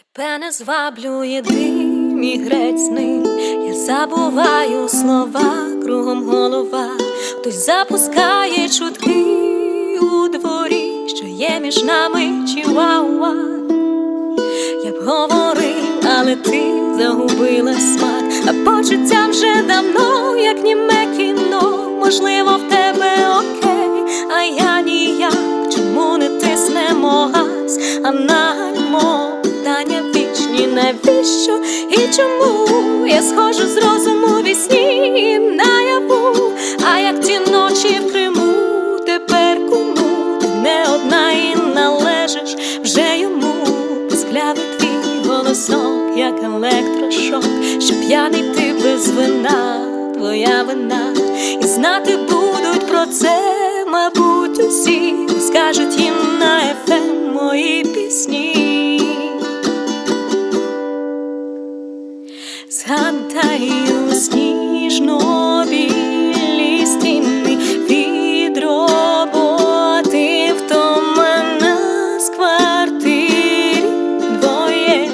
Тебе не зваблює дим і грець ним. Я забуваю слова, кругом голова, хтось запускає чутки у дворі, що є між нами чіуауа Я б говорив, але ти загубила смак, а почуття вже давно, як німе кіно, можливо, в тебе окей, а я ніяк, чому не тиснемо газ, а нагальмо питання навіщо? І чому? Я схожу з розуму вісні наяву, а як ті ночі в Криму, тепер кому? Ти не одна і належиш вже йому, Склявий твій голосок, як електрошок, що п'яний ти без вина, твоя вина, і знати будуть про це, мабуть, усі. Скажуть їм на ефем мої Згадаю сніжно білі стіни від роботи. Втомана з квартирі двоє,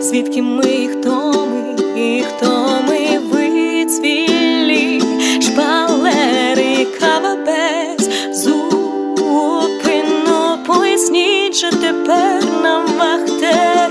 звідки ми, хто ми, і хто ми вицвілі, шпалери, кава без зупину. Поясніть же тепер нам вахтер,